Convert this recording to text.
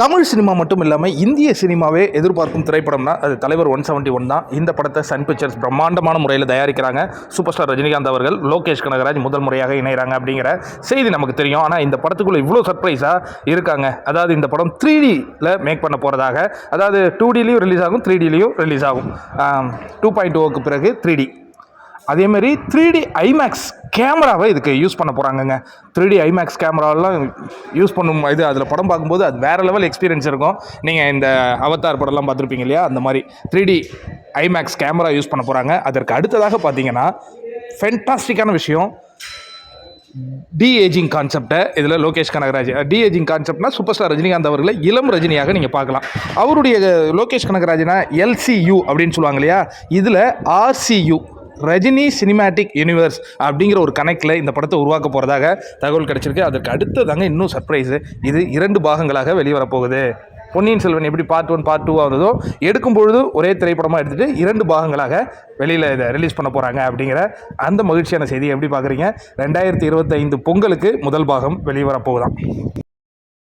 Tamil cinema மட்டும் இல்லாமல் இந்திய சினிமாவே எதிர்பார்க்கும் திரைப்படம்னா அது தலைவர் ஒன் செவன்ட்டி ஒன் தான். இந்த படத்தை சன் பிக்சர்ஸ் பிரம்மாண்டமான முறையில் தயாரிக்கிறாங்க. சூப்பர் ஸ்டார் ரஜினிகாந்த் அவர்கள் லோகேஷ் கனகராஜ் முதல் முறையாக இணைகிறாங்க அப்படிங்கிற செய்தி நமக்கு தெரியும். ஆனால் இந்த படத்துக்குள்ளே இவ்வளோ சர்ப்ரைஸாக இருக்காங்க. அதாவது இந்த படம் த்ரீ டியில் மேக் பண்ண போகிறதாக அதாவது டூ டிலையும் ரிலீஸ் ஆகும் த்ரீ டிலையும் ரிலீஸ் ஆகும். டூ பாயிண்ட் ஓக்கு பிறகு த்ரீ டி அதேமாரி த்ரீ டி ஐமேக்ஸ் கேமராவை இதுக்கு யூஸ் பண்ண போகிறாங்கங்க த்ரீ டி ஐமேக்ஸ் கேமராவெல்லாம் யூஸ் பண்ணும் இது அதில் படம் பார்க்கும்போது அது வேறு லெவல் எக்ஸ்பீரியன்ஸ் இருக்கும். நீங்கள் இந்த அவதார் படம்லாம் பார்த்துருப்பீங்க இல்லையா? அந்த மாதிரி three D IMAX camera use பண்ண போகிறாங்க அதற்கு அடுத்ததாக பார்த்தீங்கன்னா ஃபென்டாஸ்டிக்கான விஷயம். டி ஏஜிங் கான்செப்டை இதில் லோகேஷ் கனகராஜ் டி ஏஜிங் கான்செப்ட்னா சூப்பர் ஸ்டார் ரஜினிகாந்த் அவர்களை இளம் ரஜினியாக நீங்கள் பார்க்கலாம். அவருடைய லோகேஷ் கனகராஜ்னா எல்சியு அப்படின்னு சொல்லுவாங்க இல்லையா? இதில் ஆர்சியு ரஜினி சினிமேட்டிக் யூனிவர்ஸ் அப்படிங்கிற ஒரு கணக்கில் இந்த படத்தை உருவாக்க போகிறதாக தகவல் கிடச்சிருக்கு. அதற்கு அடுத்ததாங்க இன்னும் சர்ப்ரைஸு இது இரண்டு பாகங்களாக வெளிவரப்போகுது பொன்னியின் செல்வன் எப்படி பார்ட் ஒன் பார்ட் டூ ஆகுதோ எடுக்கும் பொழுது ஒரே திரைப்படமாக எடுத்துகிட்டு இரண்டு பாகங்களாக வெளியில் இதை ரிலீஸ் பண்ண போகிறாங்க அப்படிங்கிற அந்த மகிழ்ச்சியான செய்தியை எப்படி பார்க்குறீங்க? ரெண்டாயிரத்தி இருபத்தைந்து பொங்கலுக்கு முதல் பாகம் வெளிவரப்போகுதான்